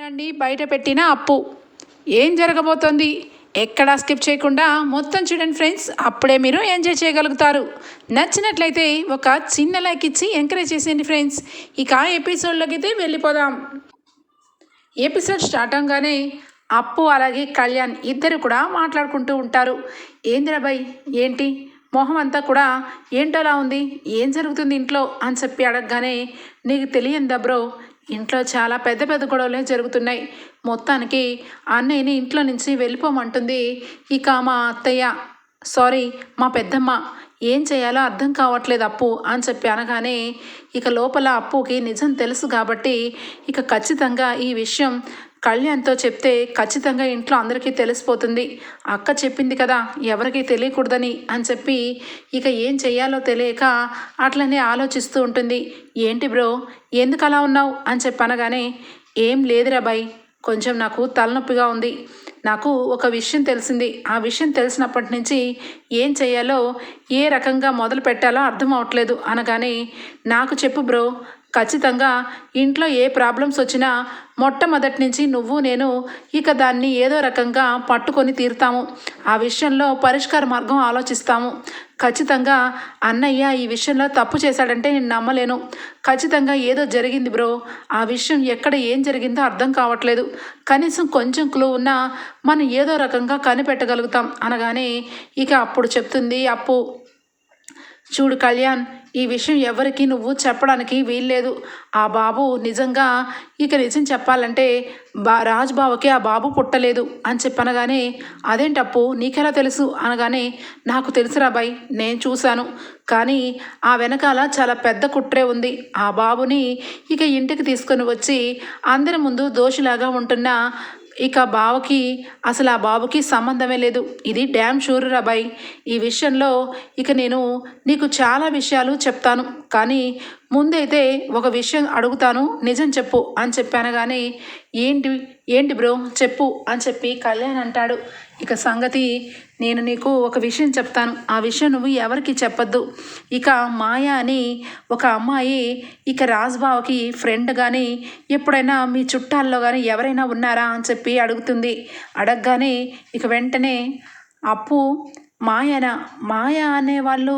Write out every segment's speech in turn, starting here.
రండి బయట పెట్టిన అప్పు. ఏం జరగబోతోంది? ఎక్కడా స్కిప్ చేయకుండా మొత్తం చూడండి ఫ్రెండ్స్ అప్పుడే మీరు ఎంజాయ్ చేయగలుగుతారు. నచ్చినట్లయితే ఒక చిన్న లైక్ ఇచ్చి ఎంకరేజ్ చేసేయండి ఫ్రెండ్స్. ఇక ఎపిసోడ్లోకి అయితే వెళ్ళిపోదాం. ఎపిసోడ్ స్టార్ట్ అవగానే అప్పు అలాగే కళ్యాణ్ ఇద్దరు కూడా మాట్లాడుకుంటూ ఉంటారు. ఏందిరాబాయ్ ఏంటి? మొహం అంతా కూడా ఏంటోలా ఉంది? ఏం జరుగుతుంది ఇంట్లో? అని చెప్పి అడగగానే నీకు తెలియందా బ్రో? ఇంట్లో చాలా పెద్ద పెద్ద గొడవలే జరుగుతున్నాయి. మొత్తానికి అన్నయ్యని ఇంట్లో నుంచి వెళ్ళిపోమంటుంది. ఇక మా అత్తయ్య సారీ మా పెద్దమ్మ ఏం చేయాలో అర్థం కావట్లేదు అప్పు అని చెప్పి అనగానే ఇక లోపల అప్పుకి నిజం తెలుసు కాబట్టి ఇక ఖచ్చితంగా ఈ విషయం కళ్యాణ్తో చెప్తే ఖచ్చితంగా ఇంట్లో అందరికీ తెలిసిపోతుంది. అక్క చెప్పింది కదా ఎవరికీ తెలియకూడదని అని చెప్పి ఇక ఏం చేయాలో తెలియక అట్లనే ఆలోచిస్తూ ఉంటుంది. ఏంటి బ్రో ఎందుకు అలా ఉన్నావు? అని చెప్పి అనగానే ఏం లేదురా బాయ్ కొంచెం నాకు తలనొప్పిగా ఉంది. నాకు ఒక విషయం తెలిసింది. ఆ విషయం తెలిసినప్పటి నుంచి ఏం చేయాలో ఏ రకంగా మొదలు పెట్టాలో అర్థం అవట్లేదు. అనగానే నాకు చెప్పు బ్రో ఖచ్చితంగా ఇంట్లో ఏ ప్రాబ్లమ్స్ వచ్చినా మొట్టమొదటి నుంచి నువ్వు నేను ఇక దాన్ని ఏదో రకంగా పట్టుకొని తీరుతాము. ఆ విషయంలో పరిష్కార మార్గం ఆలోచిస్తాము. ఖచ్చితంగా అన్నయ్య ఈ విషయంలో తప్పు చేశాడంటే నేను నమ్మలేను. ఖచ్చితంగా ఏదో జరిగింది బ్రో. ఆ విషయం ఎక్కడ ఏం జరిగిందో అర్థం కావట్లేదు. కనీసం కొంచెం క్లూ ఉన్నా మనం ఏదో రకంగా కనిపెట్టగలుగుతాం అనగానే ఇక అప్పుడు చెప్తుంది అప్పు. చూడు కళ్యాణ్ ఈ విషయం ఎవరికి నువ్వు చెప్పడానికి వీల్లేదు. ఆ బాబు నిజంగా ఇక నిజం చెప్పాలంటే బా రాజ్బాబుకి ఆ బాబు పుట్టలేదు అని చెప్పనగానే అదేంటప్పు? నీకెలా తెలుసు? అనగానే నాకు తెలుసురా బాయ్ నేను చూశాను. కానీ ఆ వెనకాల చాలా పెద్ద కుట్రే ఉంది. ఆ బాబుని ఇక ఇంటికి తీసుకొని వచ్చి అందరి ముందు దోషిలాగా ఉంటున్న ఇక బావకి అసలు ఆ బాబుకి సంబంధమే లేదు. ఇది డ్యామ్ షూర్ రాబాయ్ ఈ విషయంలో ఇక నేను నీకు చాలా విషయాలు చెప్తాను. కానీ ముందైతే ఒక విషయం అడుగుతాను. నిజం చెప్పు అని చెప్పాను కానీ ఏంటి ఏంటి బ్రో? చెప్పు అని చెప్పి కళ్యాణ్ అంటాడు. ఇక సంగతి నేను నీకు ఒక విషయం చెప్తాను. ఆ విషయం నువ్వు ఎవరికి చెప్పొద్దు. ఇక మాయ అని ఒక అమ్మాయి ఇక రాజ్బావకి ఫ్రెండ్ కానీ ఎప్పుడైనా మీ చుట్టాల్లో కానీ ఎవరైనా ఉన్నారా అని చెప్పి అడుగుతుంది. అడగగానే ఇక వెంటనే అప్పు మాయన? మాయ అనే వాళ్ళు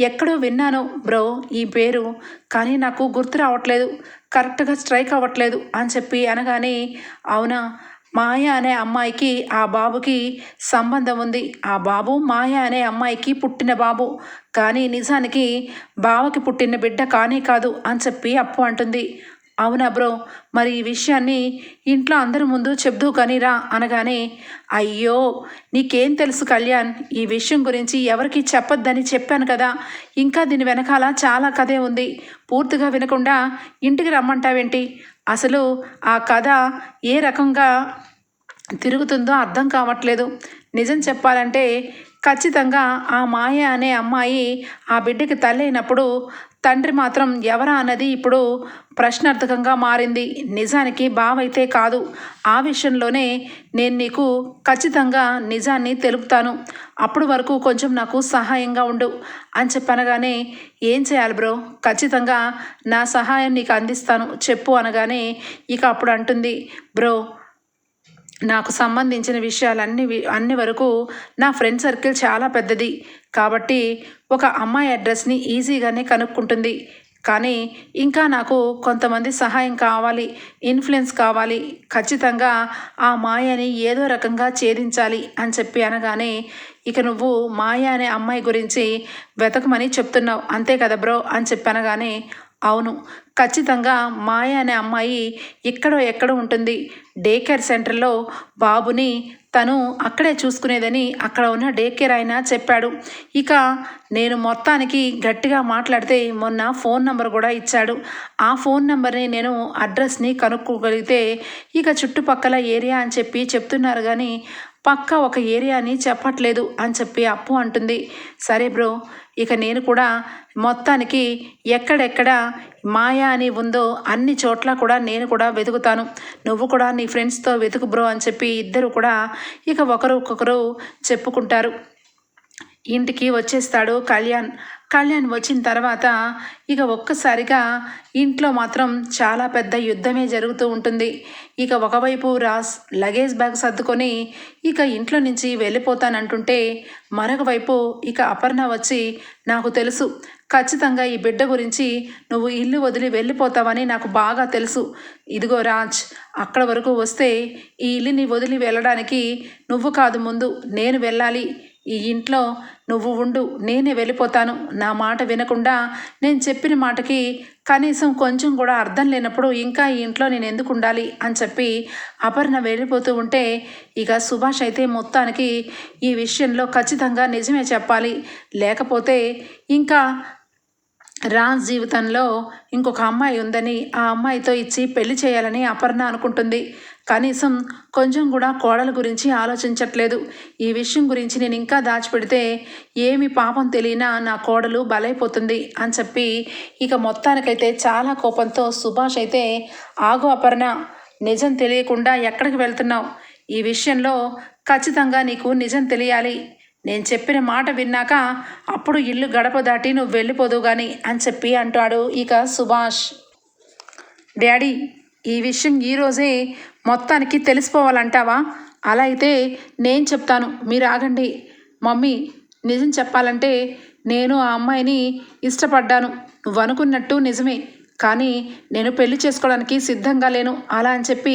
ఎక్కడో విన్నాను బ్రో ఈ పేరు కానీ నాకు గుర్తు రావట్లేదు. కరెక్ట్గా స్ట్రైక్ అవ్వట్లేదు అని చెప్పి అనగానే అవునా? మాయ అనే అమ్మాయికి ఆ బాబుకి సంబంధం ఉంది. ఆ బాబు మాయ అనే అమ్మాయికి పుట్టిన బాబు. కానీ నిజానికి బావకి పుట్టిన బిడ్డ కానీ కాదు అని చెప్పి అప్పు అంటుంది. అవునా బ్రో? మరి ఈ విషయాన్ని ఇంట్లో అందరి ముందు చెబుదూ కానీ రా అనగానే అయ్యో నీకేం తెలుసు కళ్యాణ్? ఈ విషయం గురించి ఎవరికి చెప్పొద్దని చెప్పాను కదా. ఇంకా దీని వెనకాల చాలా కథే ఉంది. పూర్తిగా వినకుండా ఇంటికి రమ్మంటావేంటి? అసలు ఆ కథ ఏ రకంగా తిరుగుతుందో అర్థం కావట్లేదు. నిజం చెప్పాలంటే ఖచ్చితంగా ఆ మాయ అనే అమ్మాయి ఆ బిడ్డకి తల్లి అయినప్పుడు తండ్రి మాత్రం ఎవరా అన్నది ఇప్పుడు ప్రశ్నార్థకంగా మారింది. నిజానికి బావైతే కాదు. ఆ విషయంలోనే నేను నీకు ఖచ్చితంగా నిజాన్ని తెలుపుతాను. అప్పుడు వరకు కొంచెం నాకు సహాయంగా ఉండు అని చెప్పనగానే ఏం చేయాలి బ్రో? ఖచ్చితంగా నా సహాయం నీకు అందిస్తాను. చెప్పు అనగానే ఇక అప్పుడు అంటుంది. బ్రో నాకు సంబంధించిన విషయాలన్నీ అన్ని వరకు నా ఫ్రెండ్ సర్కిల్ చాలా పెద్దది. కాబట్టి ఒక అమ్మాయి అడ్రస్ని ఈజీగానే కనుక్కుంటుంది. కానీ ఇంకా నాకు కొంతమంది సహాయం కావాలి ఇన్ఫ్లుయెన్స్ కావాలి. ఖచ్చితంగా ఆ మాయని ఏదో రకంగా ఛేదించాలి అని చెప్పి అనగానే ఇక నువ్వు మాయ అనే అమ్మాయి గురించి వెతకమని చెప్తున్నావు. అంతే కదా బ్రో అని చెప్పనగానే అవును. ఖచ్చితంగా మాయ అనే అమ్మాయి ఎక్కడో ఎక్కడో ఉంటుంది. డే కేర్ సెంటర్లో బాబుని తను అక్కడే చూసుకునేదని అక్కడ ఉన్న డే కేర్ ఆయన చెప్పాడు. ఇక నేను మొత్తానికి గట్టిగా మాట్లాడితే మొన్న ఫోన్ నెంబర్ కూడా ఇచ్చాడు. ఆ ఫోన్ నెంబర్ని నేను అడ్రస్ని కనుక్కోగలిగితే ఇక చుట్టుపక్కల ఏరియా అని చెప్పి చెప్తున్నారు కానీ పక్క ఒక ఏరియాని చెప్పట్లేదు అని చెప్పి అప్పు అంటుంది. సరే బ్రో ఇక నేను కూడా మొత్తానికి ఎక్కడెక్కడ మాయా అని ఉందో అన్ని చోట్ల కూడా నేను కూడా వెతుకుతాను. నువ్వు కూడా నీ ఫ్రెండ్స్తో వెతుకు బ్రో అని చెప్పి ఇద్దరు కూడా ఇక ఒకరు ఒక్కొక్కరు చెప్పుకుంటారు. ఇంటికి వచ్చేస్తాడు కళ్యాణ్. కళ్యాణ్ వచ్చిన తర్వాత ఇక ఒక్కసారిగా ఇంట్లో మాత్రం చాలా పెద్ద యుద్ధమే జరుగుతూ ఉంటుంది. ఇక ఒకవైపు రాస్ లగేజ్ బ్యాగ్ సర్దుకొని ఇక ఇంట్లో నుంచి వెళ్ళిపోతానంటుంటే మరొక వైపు ఇక అపర్ణ వచ్చి నాకు తెలుసు ఖచ్చితంగా ఈ బిడ్డ గురించి నువ్వు ఇల్లు వదిలి వెళ్ళిపోతావని నాకు బాగా తెలుసు. ఇదిగో రాజ్ అక్కడ వరకు వస్తే ఈ ఇల్లుని వదిలి వెళ్ళడానికి నువ్వు కాదు ముందు నేను వెళ్ళాలి. ఈ ఇంట్లో నువ్వు ఉండు నేనే వెళ్ళిపోతాను. నా మాట వినకుండా నేను చెప్పిన మాటకి కనీసం కొంచెం కూడా అర్థం లేనప్పుడు ఇంకా ఈ ఇంట్లో నేను ఎందుకు ఉండాలి అని చెప్పి అపర్ణ వెళ్ళిపోతూ ఉంటే ఇక సుభాష్ అయితే మొత్తానికి ఈ విషయంలో ఖచ్చితంగా నిజమే చెప్పాలి. లేకపోతే ఇంకా రాజ్ జీవితంలో ఇంకొక అమ్మాయి ఉందని ఆ అమ్మాయితో ఇచ్చి పెళ్ళి చేయాలని అపర్ణ అనుకుంటుంది. కనీసం కొంచెం కూడా కోడల గురించి ఆలోచించట్లేదు. ఈ విషయం గురించి నేను ఇంకా దాచిపెడితే ఏమి పాపం తెలియనా నా కోడలు బలైపోతుంది అని చెప్పి ఇక మొత్తానికైతే చాలా కోపంతో సుభాష్ అయితే ఆగు అపర్ణ నిజం తెలియకుండా ఎక్కడికి వెళ్తున్నావు? ఈ విషయంలో ఖచ్చితంగా నీకు నిజం తెలియాలి. నేను చెప్పిన మాట విన్నాక అప్పుడు ఇల్లు గడప దాటి నువ్వు వెళ్ళిపోదు కానీ అని చెప్పి అంటాడు ఇక సుభాష్. డాడీ ఈ విషయం ఈరోజే మొత్తానికి తెలిసిపోవాలంటావా? అలా అయితే నేను చెప్తాను మీరు ఆగండి. మమ్మీ నిజం చెప్పాలంటే నేను ఆ అమ్మాయిని ఇష్టపడ్డాను. నువ్వు అనుకున్నట్టు నిజమే. కానీ నేను పెళ్ళి చేసుకోవడానికి సిద్ధంగా లేను. అలా అని చెప్పి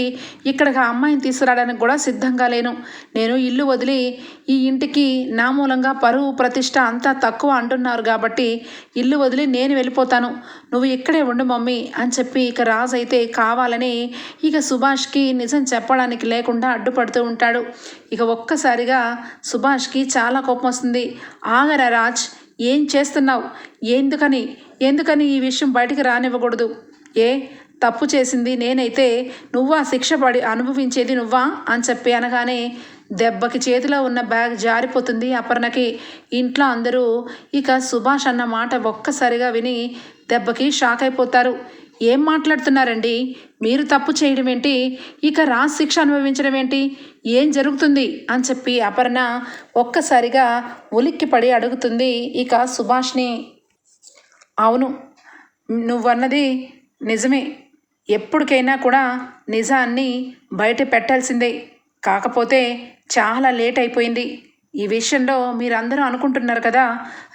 ఇక్కడికి ఆ అమ్మాయిని తీసుకురావడానికి కూడా సిద్ధంగా లేను. నేను ఇల్లు వదిలి ఈ ఇంటికి నా మూలంగా పరువు ప్రతిష్ట అంతా తక్కువ అంటున్నారు కాబట్టి ఇల్లు వదిలి నేను వెళ్ళిపోతాను. నువ్వు ఇక్కడే ఉండు మమ్మీ అని చెప్పి ఇక రాజు అయితే కావాలని ఇక సుభాష్కి నిజం చెప్పడానికి లేకుండా అడ్డుపడుతూ ఉంటాడు. ఇక ఒక్కసారిగా సుభాష్కి చాలా కోపం వస్తుంది. ఆగరా రాజ్ ఏం చేస్తున్నావు? ఎందుకని? ఎందుకని ఈ విషయం బయటికి రానివ్వకూడదు? ఏ? తప్పు చేసింది నేనైతే నువ్వా శిక్ష పడి అనుభవించేది నువ్వా? అని చెప్పి అనగానే దెబ్బకి చేతిలో ఉన్న బ్యాగ్ జారిపోతుంది అపర్ణకి. ఇంట్లో అందరూ ఇక సుభాష్ అన్న మాట ఒక్కసారిగా విని దెబ్బకి షాక్ అయిపోతారు. ఏం మాట్లాడుతున్నారండి? మీరు తప్పు చేయడం ఏంటి? ఇక రాజ్ శిక్ష అనుభవించడం ఏంటి? ఏం జరుగుతుంది? అని చెప్పి అపర్ణ ఒక్కసారిగా ఉలిక్కిపడి అడుగుతుంది ఇక సుభాష్ని. అవును నువ్వన్నది నిజమే. ఎప్పటికైనా కూడా నిజాన్ని బయట పెట్టాల్సిందే. కాకపోతే చాలా లేట్ అయిపోయింది. ఈ విషయంలో మీరందరూ అనుకుంటున్నారు కదా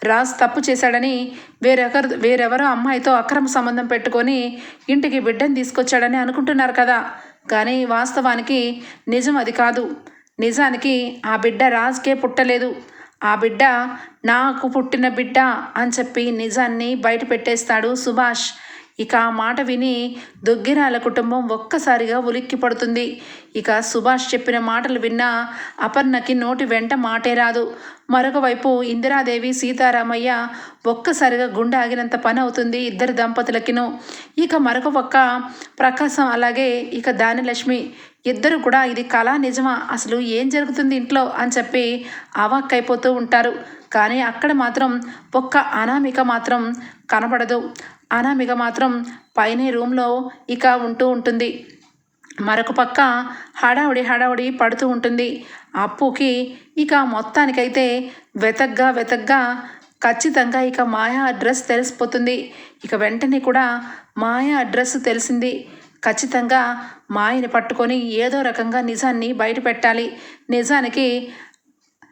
రాజ్ తప్పు చేశాడని వేరెవరు వేరెవరో అమ్మాయితో అక్రమ సంబంధం పెట్టుకొని ఇంటికి బిడ్డను తీసుకొచ్చాడని అనుకుంటున్నారు కదా. కానీ వాస్తవానికి నిజం అది కాదు. నిజానికి ఆ బిడ్డ రాజ్కే పుట్టలేదు. ఆ బిడ్డ నాకు పుట్టిన బిడ్డ అని చెప్పి నిజాన్ని బయట పెట్టేస్తాడు సుభాష్. ఇక ఆ మాట విని దుగ్గిరాల కుటుంబం ఒక్కసారిగా ఉలిక్కి పడుతుంది. ఇక సుభాష్ చెప్పిన మాటలు విన్నా అపర్ణకి నోటి వెంట మాటే రాదు. మరొక వైపు ఇందిరాదేవి సీతారామయ్య ఒక్కసారిగా గుండె ఆగినంత పని అవుతుంది ఇద్దరు దంపతులకిను. ఇక మరొక పక్క ప్రకాశం అలాగే ఇక దానిలక్ష్మి ఇద్దరు కూడా ఇది కళా నిజమా? అసలు ఏం జరుగుతుంది ఇంట్లో? అని చెప్పి అవాక్కైపోతూ ఉంటారు. కానీ అక్కడ మాత్రం ఒక్క అనామిక మాత్రం కనబడదు. అనామిక మాత్రం పైనే రూమ్లో ఇక ఉంటూ ఉంటుంది. మరొక పక్క హడావుడి హడావుడి పడుతూ ఉంటుంది. అప్పుకి ఇక మొత్తానికైతే వెతగ్గా వెతగ్గా ఖచ్చితంగా ఇక మాయా అడ్రస్ తెలిసిపోతుంది. ఇక వెంటనే కూడా మాయా అడ్రస్ తెలిసింది. ఖచ్చితంగా మాయని పట్టుకొని ఏదో రకంగా నిజాన్ని బయట పెట్టాలి నిజానికి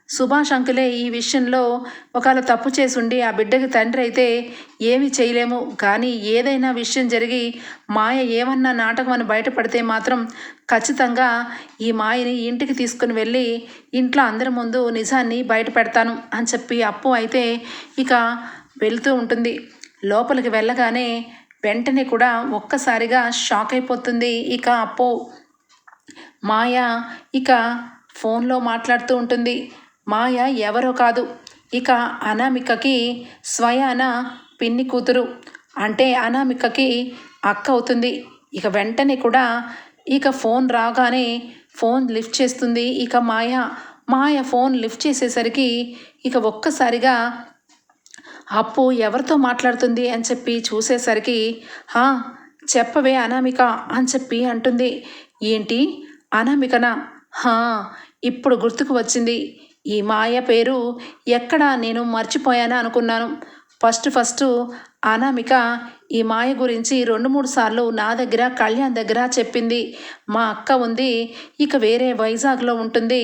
సుభాష్ అంకులే ఈ విషయంలో ఒకవేళ తప్పు చేసుండి ఆ బిడ్డకి తండ్రి అయితే ఏమి చేయలేము. కానీ ఏదైనా విషయం జరిగి మాయ ఏమన్నా నాటకం అని బయటపడితే మాత్రం ఖచ్చితంగా ఈ మాయని ఇంటికి తీసుకుని వెళ్ళి ఇంట్లో అందరి ముందు నిజాన్ని బయట పెడతాను అని చెప్పి అప్పు అయితే ఇక వెళ్తూ ఉంటుంది. లోపలికి వెళ్ళగానే వెంటనే కూడా ఒక్కసారిగా షాక్ అయిపోతుంది ఇక అప్పు. మాయ ఇక ఫోన్లో మాట్లాడుతూ ఉంటుంది. మాయ ఎవరో కాదు. ఇక అనామికకి స్వయాన పిన్ని కూతురు. అంటే అనామికకి అక్క అవుతుంది. ఇక వెంటనే కూడా ఇక ఫోన్ రాగానే ఫోన్ లిఫ్ట్ చేస్తుంది. ఇక మాయ మాయ ఫోన్ లిఫ్ట్ చేసేసరికి ఇక ఒక్కసారిగా అప్పు ఎవరితో మాట్లాడుతుంది అని చెప్పి చూసేసరికి హా చెప్పవే అనామిక అని చెప్పి అంటుంది. ఏంటి? అనామికనా? హా ఇప్పుడు గుర్తుకు వచ్చింది. ఈ మాయ పేరు ఎక్కడ నేను మర్చిపోయానా అనుకున్నాను. ఫస్ట్ ఫస్ట్ అనామిక ఈ మాయ గురించి రెండు మూడు సార్లు నా దగ్గర కళ్యాణ్ దగ్గర చెప్పింది. మా అక్క ఉంది ఇక వేరే వైజాగ్లో ఉంటుంది.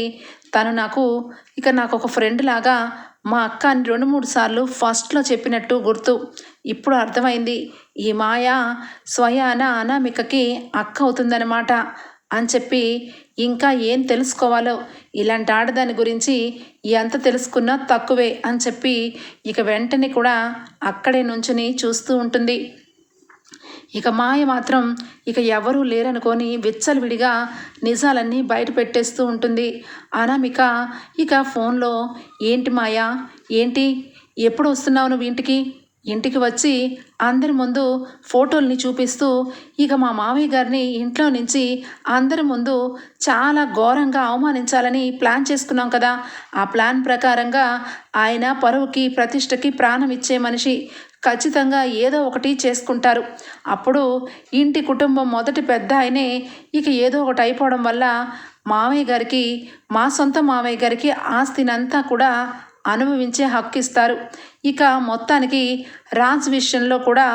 తను నాకు ఇక నాకు ఒక ఫ్రెండ్ లాగా మా అక్క అని రెండు మూడు సార్లు ఫస్ట్లో చెప్పినట్టు గుర్తు. ఇప్పుడు అర్థమైంది ఈ మాయ స్వయాన అనామికకి అక్క అవుతుందన్నమాట అని చెప్పి ఇంకా ఏం తెలుసుకోవాలో? ఇలాంటి ఆడదాని గురించి ఎంత తెలుసుకున్నా తక్కువే అని చెప్పి ఇక వెంటనే కూడా అక్కడే నుంచుని చూస్తూ ఉంటుంది. ఇక మాయ మాత్రం ఇక ఎవరూ లేరనుకొని విచ్చలవిడిగా నిజాలన్నీ బయట పెట్టేస్తూ ఉంటుంది. అనామిక ఇక ఫోన్లో ఏంటి మాయ? ఏంటి? ఎప్పుడు వస్తున్నావు నువ్వు ఇంటికి? ఇంటికి వచ్చి అందరి ముందు ఫోటోల్ని చూపిస్తూ ఇక మా మామయ్య గారిని ఇంట్లో నుంచి అందరి ముందు చాలా ఘోరంగా అవమానించాలని ప్లాన్ చేసుకున్నాం కదా. ఆ ప్లాన్ ప్రకారంగా ఆయన పరువుకి ప్రతిష్టకి ప్రాణం ఇచ్చే మనిషి ఖచ్చితంగా ఏదో ఒకటి చేసుకుంటారు. అప్పుడు ఇంటి కుటుంబం మొదటి పెద్ద ఆయనే ఇక ఏదో ఒకటి అయిపోవడం వల్ల మామయ్య గారికి మా సొంత మామయ్య గారికి ఆస్తినంతా కూడా అనుభవించే హక్కు ఇస్తారు ఇక మొత్తానికి రాజ్ విషయంలో కూడా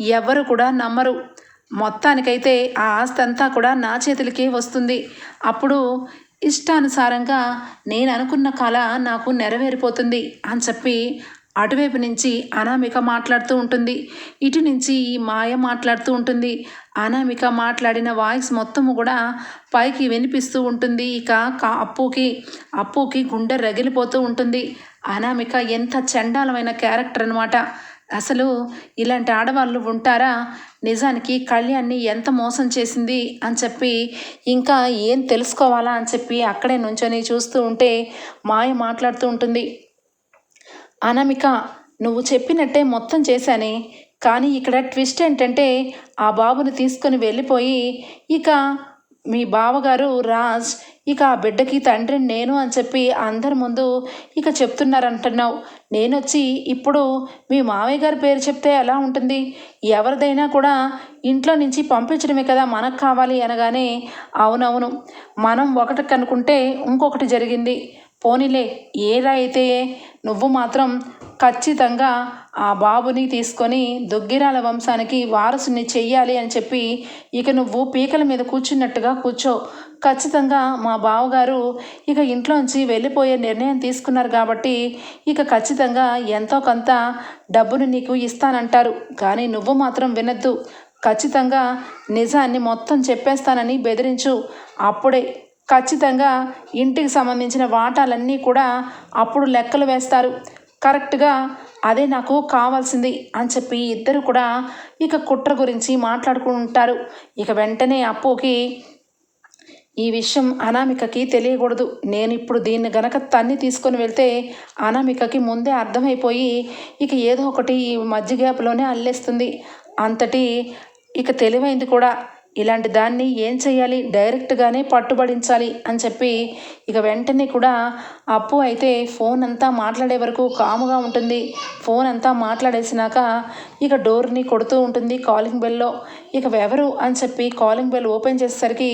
ఎవరు కూడా నమ్మరు. మొత్తానికైతే ఆ ఆస్తి అంతా కూడా నా చేతులకే వస్తుంది. అప్పుడు ఇష్టానుసారంగా నేను అనుకున్న కళ నాకు నెరవేరిపోతుంది అని చెప్పి అటువైపు నుంచి అనామిక మాట్లాడుతూ ఉంటుంది. ఇటు నుంచి ఈ మాయ మాట్లాడుతూ ఉంటుంది. అనామిక మాట్లాడిన వాయిస్ మొత్తము కూడా పైకి వినిపిస్తూ ఉంటుంది. ఇక కా- అప్పుకి అప్పుకి గుండె రగిలిపోతూ ఉంటుంది. అనామిక ఎంత చండాలమైన క్యారెక్టర్ అనమాట అసలు ఇలాంటి ఆడవాళ్ళు ఉంటారా? నిజానికి కళ్యాణ్ని ఎంత మోసం చేసింది అని చెప్పి ఇంకా ఏం తెలుసుకోవాలా అని చెప్పి అక్కడే నుంచొని చూస్తూ ఉంటే మాయ మాట్లాడుతూ ఉంటుంది. అనామిక నువ్వు చెప్పినట్టే మొత్తం చేశానే కానీ ఇక్కడ ట్విస్ట్ ఏంటంటే ఆ బాబుని తీసుకొని వెళ్ళిపోయి ఇక మీ బావగారు రాజ్ ఇక ఆ బిడ్డకి తండ్రి నేను అని చెప్పి అందరి ముందు ఇక చెప్తున్నారంటున్నావు. నేను వచ్చి ఇప్పుడు మీ మావయ్య గారి పేరు చెప్తే ఎలా ఉంటుంది? ఎవరిదైనా కూడా ఇంట్లో నుంచి పంపించడమే కదా మనకు కావాలి అనగానే అవునవును మనం ఒకటి కనుక్కుంటే ఇంకొకటి జరిగింది. పోనీలే ఏలా అయితే నువ్వు మాత్రం ఖచ్చితంగా ఆ బాబుని తీసుకొని దుగ్గిరాల వంశానికి వారసుని చెయ్యాలి అని చెప్పి ఇక నువ్వు పీకల మీద కూర్చున్నట్టుగా కూర్చో. ఖచ్చితంగా మా బావగారు ఇక ఇంట్లోంచి వెళ్ళిపోయే నిర్ణయం తీసుకున్నారు కాబట్టి ఇక ఖచ్చితంగా ఎంతో కొంత డబ్బును నీకు ఇస్తానంటారు. కానీ నువ్వు మాత్రం వినద్దు. ఖచ్చితంగా నిజాన్ని మొత్తం చెప్పేస్తానని బెదిరించు. అప్పుడే ఖచ్చితంగా ఇంటికి సంబంధించిన వాటాలన్నీ కూడా అప్పుడు లెక్కలు వేస్తారు. కరెక్ట్గా అదే నాకు కావాల్సింది అని చెప్పి ఇద్దరు కూడా ఇక కుట్ర గురించి మాట్లాడుకుంటారు. ఇక వెంటనే అప్పుకి ఈ విషయం అనామికకి తెలియకూడదు. నేను ఇప్పుడు దీన్ని గనక తన్ని తీసుకొని వెళ్తే అనామికకి ముందే అర్థమైపోయి ఇక ఏదో ఒకటి ఈ మధ్య గ్యాప్లోనే అల్లేస్తుంది. అంతటి ఇక తెలివైంది కూడా. ఇలాంటి దాన్ని ఏం చేయాలి డైరెక్ట్గానే పట్టుబడించాలి అని చెప్పి ఇక వెంటనే కూడా అప్పు అయితే ఫోన్ అంతా మాట్లాడే వరకు కాముగా ఉంటుంది. ఫోన్ అంతా మాట్లాడేసినాక ఇక డోర్ని కొడుతూ ఉంటుంది కాలింగ్ బెల్లో. ఇక ఎవరు అని చెప్పి కాలింగ్ బెల్ ఓపెన్ చేసేసరికి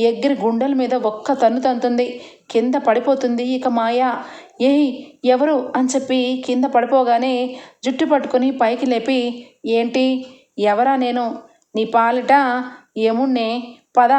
ఎగ్గిరి గుండెల మీద ఒక్క తన్ను తంతుంది. కింద పడిపోతుంది ఇక మాయ. ఏయ్ ఎవరు? అని చెప్పి కింద పడిపోగానే జుట్టు పట్టుకొని పైకి లేపి ఏంటి? ఎవరా నేను? నీ పాలిట ఏమున్నే? పద.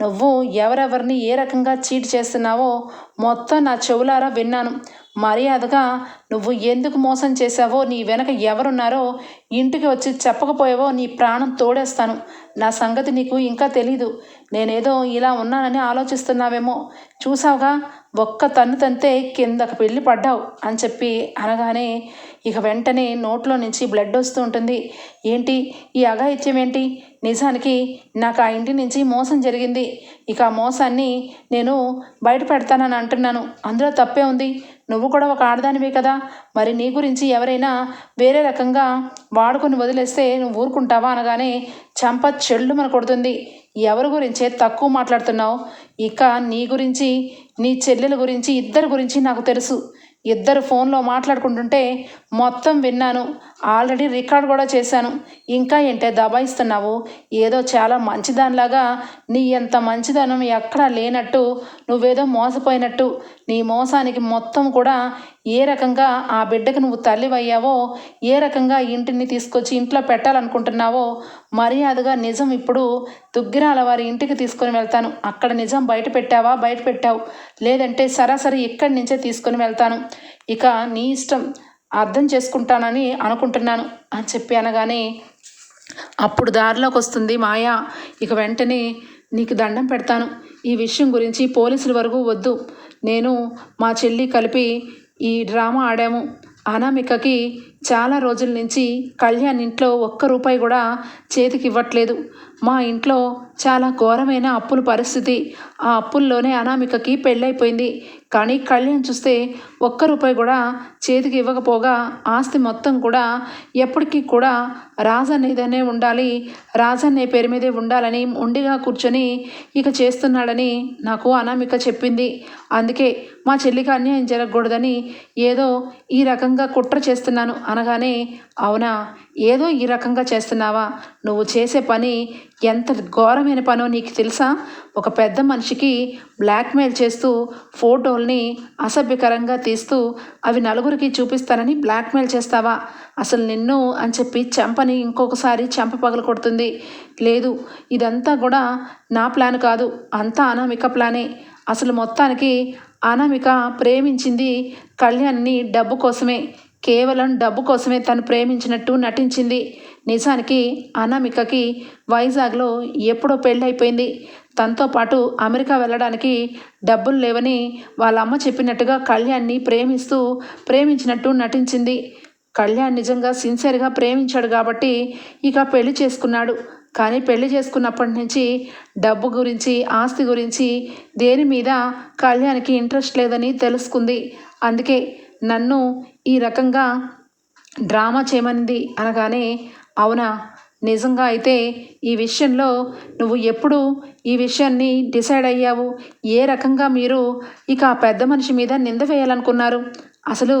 నువ్వు ఎవరెవరిని ఏ రకంగా చీట్ చేస్తున్నావో మొత్తం నా చెవులారా విన్నాను. మర్యాదగా నువ్వు ఎందుకు మోసం చేశావో నీ వెనక ఎవరున్నారో ఇంటికి వచ్చి చెప్పకపోయావో నీ ప్రాణం తోడేస్తాను. నా సంగతి నీకు ఇంకా తెలీదు. నేనేదో ఇలా ఉన్నానని ఆలోచిస్తున్నావేమో. చూసావుగా ఒక్క తన్ను తంతే కిందకు పెళ్ళి పడ్డావు అని చెప్పి అనగానే ఇక వెంటనే నోట్లో నుంచి బ్లడ్ వస్తూ ఉంటుంది. ఏంటి? ఈ అఘాయిత్యం ఏంటి? నిజానికి నాకు ఆ ఇంటి నుంచి మోసం జరిగింది. ఇక ఆ మోసాన్ని నేను బయట పెడతానని అంటున్నాను. అందులో తప్పే ఉంది. నువ్వు కూడా ఒక ఆడదానివే కదా. మరి నీ గురించి ఎవరైనా వేరే రకంగా వాడుకొని వదిలేస్తే నువ్వు ఊరుకుంటావా అనగానే చంప చెల్లు మన కొడుతుంది. ఎవరి గురించే తక్కువ మాట్లాడుతున్నావు? ఇక నీ గురించి నీ చెల్లెల గురించి ఇద్దరి గురించి నాకు తెలుసు. ఇద్దరు ఫోన్లో మాట్లాడుకుంటుంటే మొత్తం విన్నాను. ఆల్రెడీ రికార్డ్ కూడా చేశాను. ఇంకా ఏంటే దబాయిస్తున్నావు? ఏదో చాలా మంచిదానిలాగా నీ ఎంత మంచిదనం ఎక్కడా లేనట్టు నువ్వేదో మోసపోయినట్టు నీ మోసానికి మొత్తం కూడా ఏ రకంగా ఆ బిడ్డకు నువ్వు తల్లివయ్యావో ఏ రకంగా ఇంటిని తీసుకొచ్చి ఇంట్లో పెట్టాలనుకుంటున్నావో మర్యాదగా నిజం ఇప్పుడు దుగ్గిరాల వారి ఇంటికి తీసుకొని వెళ్తాను. అక్కడ నిజం బయట పెట్టావా? బయట పెట్టావు. లేదంటే సరాసరి ఇక్కడి నుంచే తీసుకొని వెళ్తాను. ఇక నీ ఇష్టం అర్థం చేసుకుంటానని అనుకుంటున్నాను అని చెప్పి అనగానే అప్పుడు దారిలోకి వస్తుంది మాయ. ఇక వెంటనే నీకు దండం పెడతాను. ఈ విషయం గురించి పోలీసుల వరకు వద్దు. నేను మా చెల్లి కలిపి ఈ డ్రామా ఆడాము. అనామికకి చాలా రోజుల నుంచి కళ్యాణ్ ఇంట్లో ఒక్క రూపాయి కూడా చేతికి ఇవ్వట్లేదు మా ఇంట్లో చాలా ఘోరమైన అప్పుల పరిస్థితి. ఆ అప్పుల్లోనే అనామికకి పెళ్ళైపోయింది కానీ కళ్యాణ్ చూస్తే ఒక్క రూపాయి కూడా చేతికి ఇవ్వకపోగా ఆస్తి మొత్తం కూడా ఎప్పటికీ కూడా రాజనేదనే ఉండాలి రాజన్నే పేరు మీదే ఉండాలని ఉండిగా కూర్చొని ఇక చేస్తున్నాడని నాకు అనామిక చెప్పింది. అందుకే మా చెల్లికి అన్యాయం జరగకూడదని ఏదో ఈ రకంగా కుట్ర చేస్తున్నాను. అనగానే అవునా ఏదో ఈ రకంగా చేస్తున్నావా? నువ్వు చేసే పని ఎంత ఘోరమైన పనో నీకు తెలుసా? ఒక పెద్ద మనిషికి బ్లాక్మెయిల్ చేస్తూ ఫోటోల్ని అసభ్యకరంగా తీస్తూ అవి నలుగురికి చూపిస్తానని బ్లాక్మెయిల్ చేస్తావా? అసలు నిన్ను అని చెప్పి చెంపని ఇంకొకసారి చెంప పగల కొడుతుంది. లేదు ఇదంతా కూడా నా ప్లాన్ కాదు. అంతా అనామిక ప్లానే. అసలు మొత్తానికి అనామిక ప్రేమించింది కళ్యాణ్ని డబ్బు కోసమే. కేవలం డబ్బు కోసమే తను ప్రేమించినట్టు నటించింది. నిజానికి అనామికకి వైజాగ్లో ఎప్పుడో పెళ్ళైపోయింది. తనతో పాటు అమెరికా వెళ్ళడానికి డబ్బులు లేవని వాళ్ళ అమ్మ చెప్పినట్టుగా కళ్యాణ్ని ప్రేమిస్తూ ప్రేమించినట్టు నటించింది. కళ్యాణ్ నిజంగా సిన్సియర్గా ప్రేమించాడు కాబట్టి ఇక పెళ్ళి చేసుకున్నాడు. కానీ పెళ్ళి చేసుకున్నప్పటి నుంచి డబ్బు గురించి ఆస్తి గురించి దేని మీద కళ్యాణ్కి ఇంట్రెస్ట్ లేదని తెలుసుకుంది. అందుకే నన్ను ఈ రకంగా డ్రామా చేయమనింది అనగానే అవునా? నిజంగా అయితే ఈ విషయంలో నువ్వు ఎప్పుడు ఈ విషయాన్ని డిసైడ్ అయ్యావు? ఏ రకంగా మీరు ఇక ఆ పెద్ద మనిషి మీద నింద వేయాలనుకున్నారు? అసలు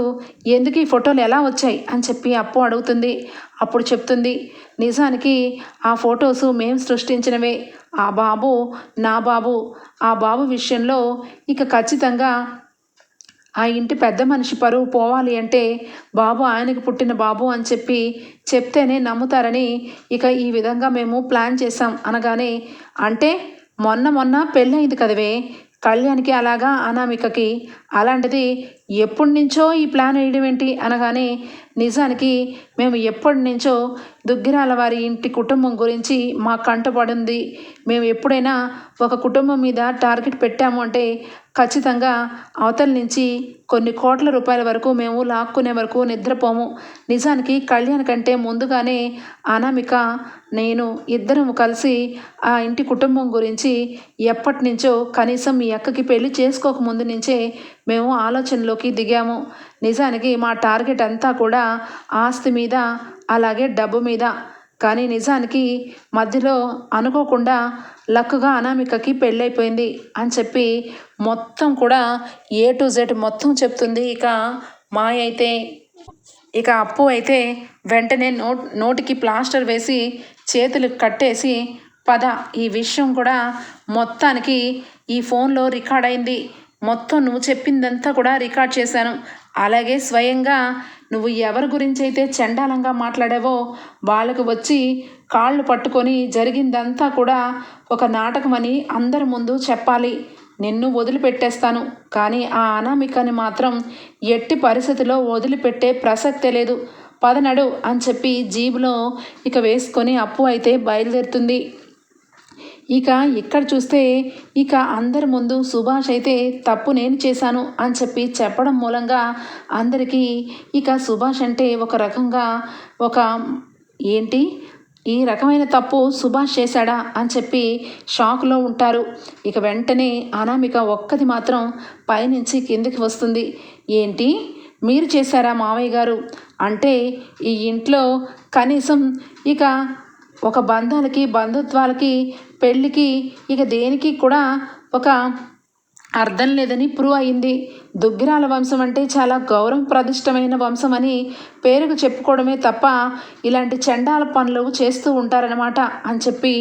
ఎందుకు ఈ ఫోటోలు ఎలా వచ్చాయి? అని చెప్పి అప్పు అడుగుతుంది. అప్పుడు చెప్తుంది నిజానికి ఆ ఫొటోస్ మేము సృష్టించినవే. ఆ బాబు నా బాబు. ఆ బాబు విషయంలో ఇక ఖచ్చితంగా ఆ ఇంటి పెద్ద మనిషి పరువు పోవాలి అంటే బాబు ఆయనకు పుట్టిన బాబు అని చెప్పి చెప్తేనే నమ్ముతారని ఇక ఈ విధంగా మేము ప్లాన్ చేసాం అనగానే అంటే మొన్న మొన్న పెళ్ళయింది కదవే కళ్యాణ్కి అలాగా అనామికకి. అలాంటిది ఎప్పటి నుంచో ఈ ప్లాన్ వేయడం ఏంటి అనగానే నిజానికి మేము ఎప్పటి నుంచో దుగ్గిరాల వారి ఇంటి కుటుంబం గురించి మా కంటపడింది మేము ఎప్పుడైనా ఒక కుటుంబం మీద టార్గెట్ పెట్టాము అంటే ఖచ్చితంగా అవతల నుంచి కొన్ని కోట్ల రూపాయల వరకు మేము లాక్కునే వరకు నిద్రపోము. నిజానికి కళ్యాణ్ కంటే ముందుగానే అనామిక నేను ఇద్దరం కలిసి ఆ ఇంటి కుటుంబం గురించి ఎప్పటి నుంచో కనీసం మీ అక్కకి పెళ్ళి చేసుకోక ముందు నుంచే మేము ఆలోచనలోకి దిగాము. నిజానికి మా టార్గెట్ అంతా కూడా ఆస్తి మీద అలాగే డబ్బు మీద. కానీ నిజానికి మధ్యలో అనుకోకుండా లక్కుగా అనామికకి పెళ్ళైపోయింది అని చెప్పి మొత్తం కూడా ఏ టు జెడ్ మొత్తం చెప్తుంది. ఇక మాయ అయితే ఇక అప్పు అయితే వెంటనే నోట్ నోటికి ప్లాస్టర్ వేసి చేతులు కట్టేసి పద ఈ విషయం కూడా మొత్తానికి ఈ ఫోన్లో రికార్డ్ అయింది. మొత్తం నువ్వు చెప్పిందంతా కూడా రికార్డ్ చేశాను. అలాగే స్వయంగా నువ్వు ఎవరి గురించి అయితే చండాలంగా మాట్లాడావో వాళ్ళకు వచ్చి కాళ్ళు పట్టుకొని జరిగిందంతా కూడా ఒక నాటకమని అందరి ముందు చెప్పాలి. నిన్ను వదిలిపెట్టేస్తాను. కానీ ఆ అనామికని మాత్రం ఎట్టి పరిస్థితిలో వదిలిపెట్టే ప్రసక్తే లేదు. పదనడు అని చెప్పి జీబులో ఇక వేసుకొని అప్పు అయితే బయలుదేరుతుంది. ఇక ఇక్కడ చూస్తే ఇక అందరి ముందు సుభాష్ అయితే తప్పు నేను చేశాను అని చెప్పి చెప్పడం మూలంగా అందరికీ ఇక సుభాష్ అంటే ఒక రకంగా ఒక ఏంటి? ఈ రకమైన తప్పు సుభాష్ చేశాడా అని చెప్పి షాక్లో ఉంటారు. ఇక వెంటనే అనామిక ఒక్కది మాత్రం పైనుంచి కిందికి వస్తుంది. ఏంటి? మీరు చేశారా మావయ్య గారు? అంటే ఈ ఇంట్లో కనీసం ఇక ఒక బంధాలకి బంధుత్వాలకి పెళ్ళికి ఇక దేనికి కూడా ఒక అర్థం లేదని ప్రూవ్ అయింది. దుగ్గిరాల వంశం అంటే చాలా గౌరవ ప్రదిష్టమైన వంశం అని పేరుకు చెప్పుకోవడమే తప్ప ఇలాంటి చండాల పనులు చేస్తూ ఉంటారనమాట అని చెప్పి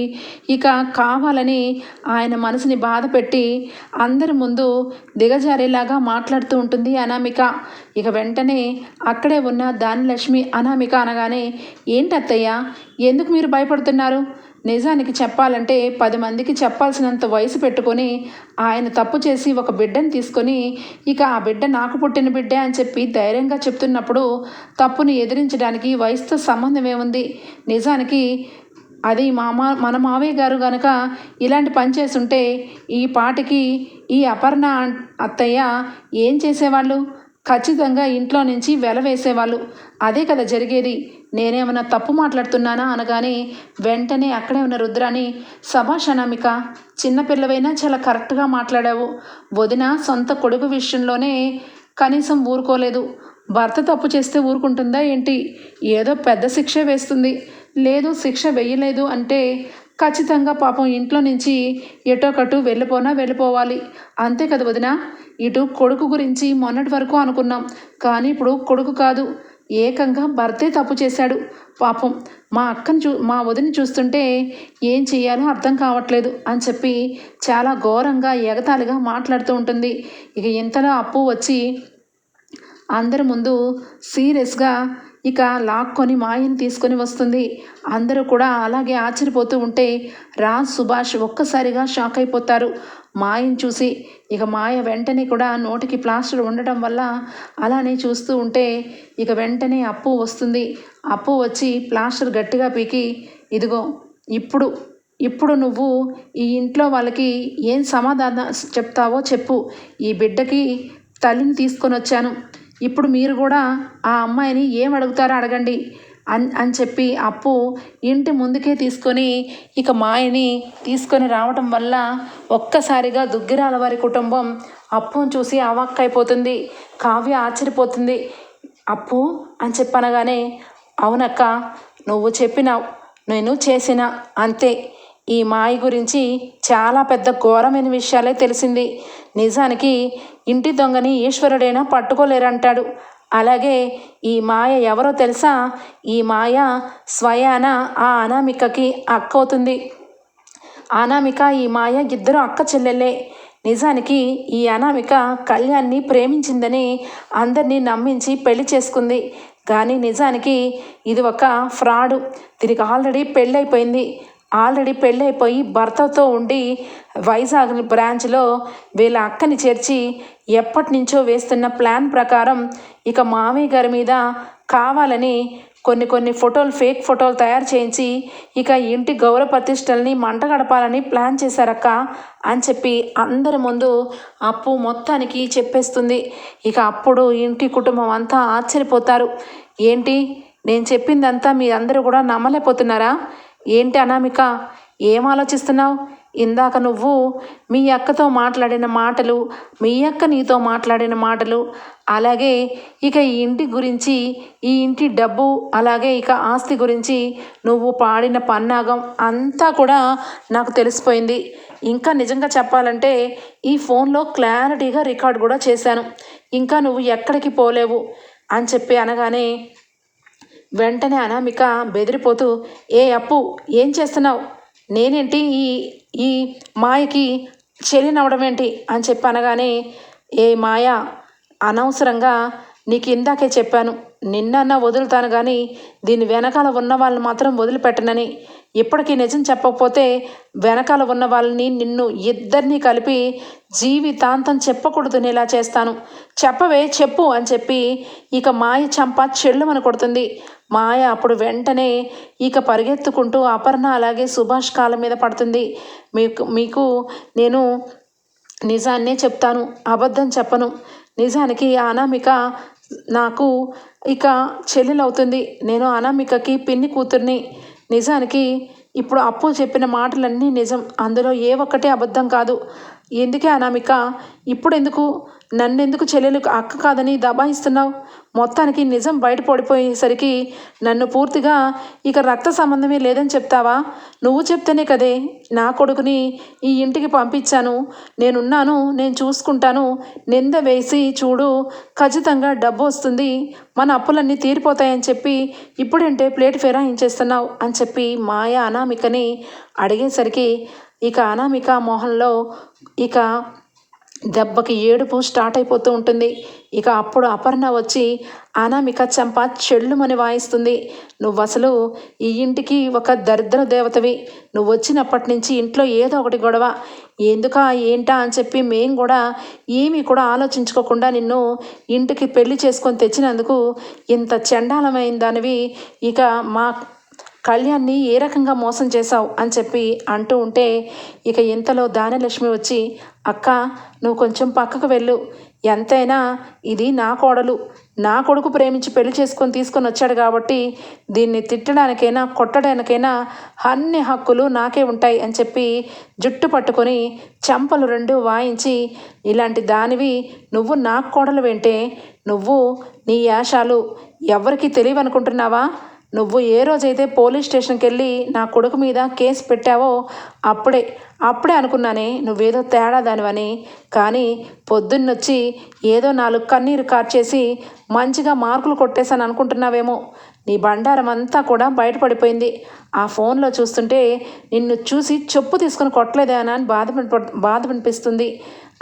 ఇక కావాలని ఆయన మనసుని బాధ పెట్టి అందరి ముందు దిగజారేలాగా మాట్లాడుతూ ఉంటుంది అనామిక. ఇక వెంటనే అక్కడే ఉన్న దానిలక్ష్మి అనామిక అనగానే ఏంటి ఎందుకు మీరు భయపడుతున్నారు? నిజానికి చెప్పాలంటే పది మందికి చెప్పాల్సినంత వయసు పెట్టుకొని ఆయన తప్పు చేసి ఒక బిడ్డను తీసుకొని ఇక ఆ బిడ్డ నాకు పుట్టిన బిడ్డే అని చెప్పి ధైర్యంగా చెప్తున్నప్పుడు తప్పుని ఎదిరించడానికి వయసుతో సంబంధం ఏముంది? నిజానికి అది మా మన మావయ్య గారు కనుక ఇలాంటి పని చేస్తుంటే ఈ పాటికి ఈ అపర్ణ అత్తయ్య ఏం చేసేవాళ్ళు? ఖచ్చితంగా ఇంట్లో నుంచి వెలవేసేవాళ్ళు అదే కదా జరిగేది. నేనేమన్నా తప్పు మాట్లాడుతున్నానా అనగానే వెంటనే అక్కడే ఉన్న రుద్రాని సభాష్ అనామిక చిన్నపిల్లవైనా చాలా కరెక్ట్గా మాట్లాడావు. వదిన సొంత కొడుకు విషయంలోనే కనీసం ఊరుకోలేదు. భర్త తప్పు చేస్తే ఊరుకుంటుందా ఏంటి? ఏదో పెద్ద శిక్ష వేస్తుంది. లేదు శిక్ష వేయలేదు అంటే ఖచ్చితంగా పాపం ఇంట్లో నుంచి ఎటో కటు వెళ్ళిపోనా వెళ్ళిపోవాలి. అంతే కదా వదిన? ఇటు కొడుకు గురించి మొన్నటి వరకు అనుకున్నాం. కానీ ఇప్పుడు కొడుకు కాదు. ఏకంగా భర్తే తప్పు చేశాడు. పాపం మా అక్కను చూ మా వదిని చూస్తుంటే ఏం చేయాలో అర్థం కావట్లేదు అని చెప్పి చాలా ఘోరంగా ఎగతాళిగా మాట్లాడుతూ ఉంటుంది. ఇక ఇంతలో అప్పు వచ్చి అందరి ముందు సీరియస్గా ఇక లాక్కొని మాయని తీసుకొని వస్తుంది. అందరూ కూడా అలాగే ఆశ్చర్యపోతూ ఉంటే రాజ్ సుభాష్ ఒక్కసారిగా షాక్ అయిపోతారు. మాయని చూసి ఇక మాయ వెంటనే కూడా నోటికి ప్లాస్టర్ ఉండటం వల్ల అలానే చూస్తూ ఉంటే ఇక వెంటనే అప్పు వస్తుంది. అప్పు వచ్చి ప్లాస్టర్ గట్టిగా పీకి ఇదిగో ఇప్పుడు ఇప్పుడు నువ్వు ఈ ఇంట్లో వాళ్ళకి ఏం సమాధానం చెప్తావో చెప్పు. ఈ బిడ్డకి తల్లిని తీసుకొని వచ్చాను. ఇప్పుడు మీరు కూడా ఆ అమ్మాయిని ఏం అడుగుతారో అడగండి అని అని చెప్పి అప్పు ఇంటి ముందుకే తీసుకొని ఇక మాయని తీసుకొని రావటం వల్ల ఒక్కసారిగా దుగ్గిరాల వారి కుటుంబం అప్పును చూసి అవాక్కైపోతుంది. కావ్య ఆశ్చర్యపోతుంది. అప్పు అని చెప్పనగానే అవునక్క నువ్వు చెప్పినావు. నేను చేసిన అంతే. ఈ మాయ గురించి చాలా పెద్ద ఘోరమైన విషయాలే తెలిసింది. నిజానికి ఇంటి దొంగని ఈశ్వరుడైనా పట్టుకోలేరంటాడు. అలాగే ఈ మాయ ఎవరో తెలుసా? ఈ మాయ స్వయాన ఆ అనామికకి అక్క అవుతుంది అనామిక ఈ మాయ ఇద్దరు అక్క చెల్లెలే నిజానికి ఈ అనామిక కళ్యాణ్ని ప్రేమించిందని అందరినీ నమ్మించి పెళ్ళి చేసుకుంది. కానీ నిజానికి ఇది ఒక ఫ్రాడు. దీనికి ఆల్రెడీ పెళ్ళైపోయింది. ఆల్రెడీ పెళ్ళైపోయి భర్తతో ఉండి వైజాగ్ బ్రాంచ్లో వీళ్ళ అక్కని చేర్చి ఎప్పటి నుంచో వేస్తున్న ప్లాన్ ప్రకారం ఇక మామయ్య గారి మీద కావాలని కొన్ని కొన్ని ఫోటోలు ఫేక్ ఫోటోలు తయారు చేయించి ఇక ఇంటి గౌరవ ప్రతిష్టల్ని మంట గడపాలని ప్లాన్ చేశారక్క అని చెప్పి అందరి ముందు అప్పు మొత్తానికి చెప్పేస్తుంది. ఇక అప్పుడు ఇంటి కుటుంబం అంతా ఆశ్చర్యపోతారు. ఏంటి? నేను చెప్పిందంతా మీ అందరూ కూడా నమ్మలేకపోతున్నారా? ఏంటి అనామిక? ఏం ఆలోచిస్తున్నావు? ఇందాక నువ్వు మీ అక్కతో మాట్లాడిన మాటలు మీ అక్క నీతో మాట్లాడిన మాటలు అలాగే ఇక ఈ ఇంటి గురించి ఈ ఇంటి డబ్బు అలాగే ఇక ఆస్తి గురించి నువ్వు పాడిన పన్నాగం అంతా కూడా నాకు తెలిసిపోయింది. ఇంకా నిజంగా చెప్పాలంటే ఈ ఫోన్లో క్లారిటీగా రికార్డ్ కూడా చేశాను. ఇంకా నువ్వు ఎక్కడికి పోలేవు అని చెప్పి అనగానే వెంటనే అనామిక బెదిరిపోతూ ఏ అప్పు ఏం చేస్తున్నావు? నేనేంటి ఈ ఈ మాయకి చెల్లినవడం ఏంటి? అని చెప్పి అనగానే ఏ మాయ అనవసరంగా నీకు ఇందాకే చెప్పాను. నిన్నన్నా వదులుతాను కానీ దీని వెనకాల ఉన్న వాళ్ళని మాత్రం వదిలిపెట్టనని. ఇప్పటికీ నిజం చెప్పకపోతే వెనకాల ఉన్న వాళ్ళని నిన్ను ఇద్దరినీ కలిపి జీవితాంతం చెప్పకూడదునేలా చేస్తాను. చెప్పవే చెప్పు అని చెప్పి ఇక మాయ చంప చెల్లుమని కొడుతుంది. మాయ అప్పుడు వెంటనే ఇక పరిగెత్తుకుంటూ అపర్ణ అలాగే సుభాష్ కాలం మీద పడుతుంది. మీకు మీకు నేను నిజాన్నే చెప్తాను అబద్ధం చెప్పను. నిజానికి అనామిక నాకు ఇక చెల్లెలవుతుంది. నేను అనామికకి పిన్ని కూతుర్ని నిజానికి ఇప్పుడు అప్పు చెప్పిన మాటలన్నీ నిజం. అందులో ఏ ఒక్కటే అబద్ధం కాదు. ఎందుకే అనామిక? ఇప్పుడు ఎందుకు నన్నెందుకు చెల్లెలు అక్క కాదని దబాయిస్తున్నావు? మొత్తానికి నిజం బయట పడిపోయేసరికి నన్ను పూర్తిగా ఇక రక్త సంబంధమే లేదని చెప్తావా? నువ్వు చెప్తేనే కదే నా కొడుకుని ఈ ఇంటికి పంపించాను. నేనున్నాను నేను చూసుకుంటాను. నింద వేసి చూడు ఖచ్చితంగా డబ్బు వస్తుంది. మన అప్పులన్నీ తీరిపోతాయని చెప్పి ఇప్పుడంటే ప్లేట్ ఫిరాయించేస్తున్నావు అని చెప్పి మాయ అనామికని అడిగేసరికి ఇక అనామిక మొహంలో ఇక దెబ్బకి ఏడుపు స్టార్ట్ అయిపోతూ ఉంటుంది. ఇక అప్పుడు అపర్ణ వచ్చి అనామిక చెంప చెళ్ళుమని వాయిస్తుంది. నువ్వు అసలు ఈ ఇంటికి ఒక దరిద్ర దేవతవి. నువ్వు వచ్చినప్పటి నుంచి ఇంట్లో ఏదో ఒకటి గొడవ. ఎందుకా ఏంటా అని చెప్పి మేం కూడా ఏమీ కూడా ఆలోచించుకోకుండా నిన్ను ఇంటికి పెళ్ళి చేసుకొని తెచ్చినందుకు ఇంత చండాలమైన దానివి ఇక మా కళ్యాణ్ని ఏ రకంగా మోసం చేశావు అని చెప్పి అంటూ ఉంటే ఇక ఇంతలో దానలక్ష్మి వచ్చి అక్క నువ్వు కొంచెం పక్కకు వెళ్ళు. ఎంతైనా ఇది నా కోడలు. నా కొడుకు ప్రేమించి పెళ్ళి చేసుకొని తీసుకొని వచ్చాడు కాబట్టి దీన్ని తిట్టడానికైనా కొట్టడానికైనా అన్ని హక్కులు నాకే ఉంటాయి అని చెప్పి జుట్టు పట్టుకొని చెంపలు రెండు వాయించి ఇలాంటి దానివి నువ్వు నాకు కోడలు వెంటే నువ్వు నీ యాషాలు ఎవరికి తెలియవనుకుంటున్నావా? నువ్వు ఏ రోజైతే పోలీస్ స్టేషన్కి వెళ్ళి నా కొడుకు మీద కేసు పెట్టావో అప్పుడే అప్పుడే అనుకున్నానే నువ్వేదో తేడా దానివని. కానీ పొద్దున్నొచ్చి ఏదో నాలుగు కన్నీరు కార్చేసి మంచిగా మార్కులు కొట్టేశాను అనుకుంటున్నావేమో. నీ బండారం అంతా కూడా బయటపడిపోయింది. ఆ ఫోన్లో చూస్తుంటే నిన్ను చూసి చెప్పు తీసుకుని కొట్టలేదేనా అని బాధ బాధ అనిపిస్తుంది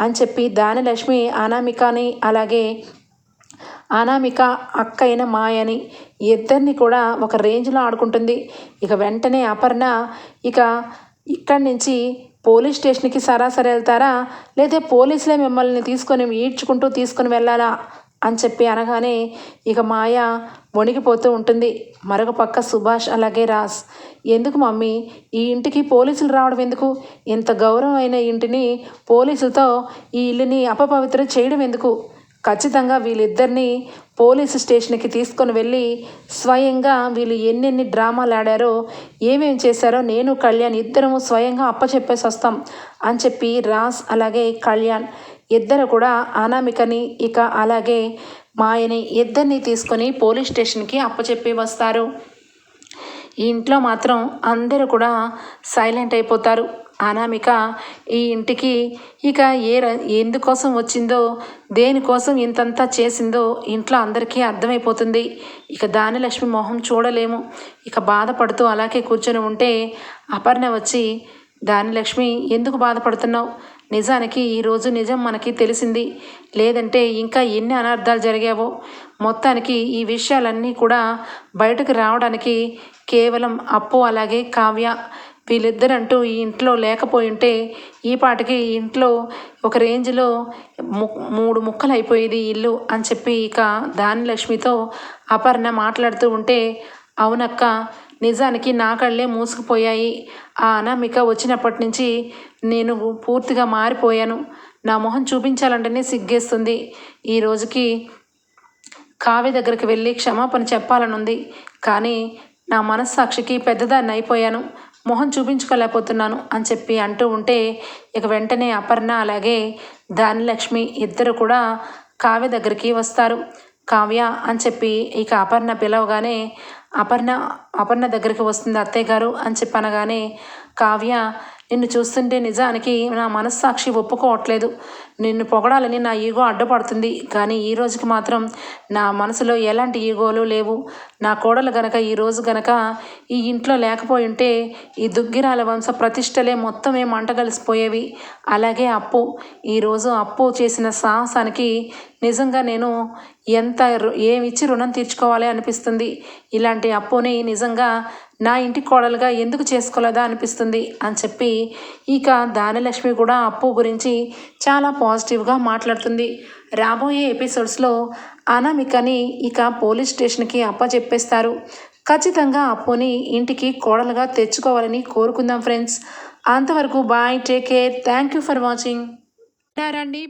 అని చెప్పి దానిలక్ష్మి అనామికని అలాగే అనామిక అక్క అయిన మాయని ఇద్దరిని కూడా ఒక రేంజ్లో ఆడుకుంటుంది. ఇక వెంటనే అపర్ణ ఇక ఇక్కడి నుంచి పోలీస్ స్టేషన్కి సరాసరి వెళ్తారా? లేదా పోలీసులే మిమ్మల్ని తీసుకొని ఈడ్చుకుంటూ తీసుకొని వెళ్ళాలా? అని చెప్పి అనగానే ఇక మాయ వణిగిపోతూ ఉంటుంది. మరొక పక్క సుభాష్ అలాగే రాస్ ఎందుకు మమ్మీ? ఈ ఇంటికి పోలీసులు రావడం ఎందుకు? ఇంత గౌరవమైన ఇంటిని పోలీసులతో ఈ ఇల్లుని అపపవిత్ర చేయడం ఎందుకు? ఖచ్చితంగా వీళ్ళిద్దరిని పోలీసు స్టేషన్కి తీసుకొని వెళ్ళి స్వయంగా వీళ్ళు ఎన్నెన్ని డ్రామాలు ఆడారో ఏమేం చేశారో నేను కళ్యాణ్ ఇద్దరము స్వయంగా అప్పచెప్పేసి వస్తాం అని చెప్పి రాస్ అలాగే కళ్యాణ్ ఇద్దరు కూడా అనామికని ఇక అలాగే మాయని ఇద్దరిని తీసుకొని పోలీస్ స్టేషన్కి అప్పచెప్పి వస్తారు. ఈ ఇంట్లో మాత్రం అందరూ కూడా సైలెంట్ అయిపోతారు. అనామిక ఈ ఇంటికి ఇక ఏ ఎందుకోసం వచ్చిందో దేనికోసం ఇంతంతా చేసిందో ఇంట్లో అందరికీ అర్థమైపోతుంది. ఇక దానిలక్ష్మి మొహం చూడలేము. ఇక బాధపడుతూ అలాగే కూర్చొని ఉంటే అపర్ణ వచ్చి దానిలక్ష్మి ఎందుకు బాధపడుతున్నావు? నిజానికి ఈరోజు నిజం మనకి తెలిసింది. లేదంటే ఇంకా ఎన్ని అనర్థాలు జరిగావో? మొత్తానికి ఈ విషయాలన్నీ కూడా బయటకు రావడానికి కేవలం అప్పు అలాగే కావ్య. వీళ్ళిద్దరంటూ ఈ ఇంట్లో లేకపోయింటే ఈ పాటికి ఇంట్లో ఒక రేంజ్లో ము మూడు ముక్కలు అయిపోయేది ఇల్లు అని చెప్పి ఇక దానిలక్ష్మితో అపర్ణ మాట్లాడుతూ ఉంటే అవునక్క నిజానికి నా కళ్ళే మూసుకుపోయాయి. ఆ అనామిక వచ్చినప్పటి నుంచి నేను పూర్తిగా మారిపోయాను. నా మొహం చూపించాలంటేనే సిగ్గేస్తుంది. ఈ రోజుకి కావ్య దగ్గరికి వెళ్ళి క్షమాపణ చెప్పాలనుంది. కానీ నా మనస్సాక్షికి పెద్దదాన్ని అయిపోయాను మొహం చూపించుకోలేకపోతున్నాను అని చెప్పి అంటూ ఉంటే ఇక వెంటనే అపర్ణ అలాగే దానిలక్ష్మి ఇద్దరు కూడా కావ్య దగ్గరికి వస్తారు. కావ్య అని చెప్పి ఇక అపర్ణ పిలవగానే అపర్ణ అపర్ణ దగ్గరికి వస్తుంది అత్తయ్య గారు అని చెప్పి అనగానే కావ్య నిన్ను చూస్తుంటే నిజానికి నా మనస్సాక్షి ఒప్పుకోవట్లేదు. నిన్ను పొగడాలని నా ఈగో అడ్డుపడుతుంది. కానీ ఈ రోజుకి మాత్రం నా మనసులో ఎలాంటి ఈగోలు లేవు. నా కోడలు గనక ఈరోజు గనక ఈ ఇంట్లో లేకపోయి ఉంటే ఈ దుగ్గిరాల వంశ ప్రతిష్టలే మొత్తమే మంటగలిసిపోయేవి. అలాగే అప్పు. ఈరోజు అప్పు చేసిన సాహసానికి నిజంగా నేను ఎంత ఏమిచ్చి రుణం తీర్చుకోవాలి అనిపిస్తుంది. ఇలాంటి అప్పుని నిజంగా నా ఇంటి కోడలుగా ఎందుకు చేసుకోలేదా అనిపిస్తుంది. అని చెప్పి ఇక దానిలక్ష్మి కూడా అప్పు గురించి చాలా పాజిటివ్గా మాట్లాడుతుంది. రాబోయే ఎపిసోడ్స్లో అనామికని ఇక పోలీస్ స్టేషన్కి అప్పచెప్పేస్తారు ఖచ్చితంగా అప్పుని ఇంటికి కోడలుగా తెచ్చుకోవాలని కోరుకుందాం ఫ్రెండ్స్. అంతవరకు bye take care. Thank you for watching. రండి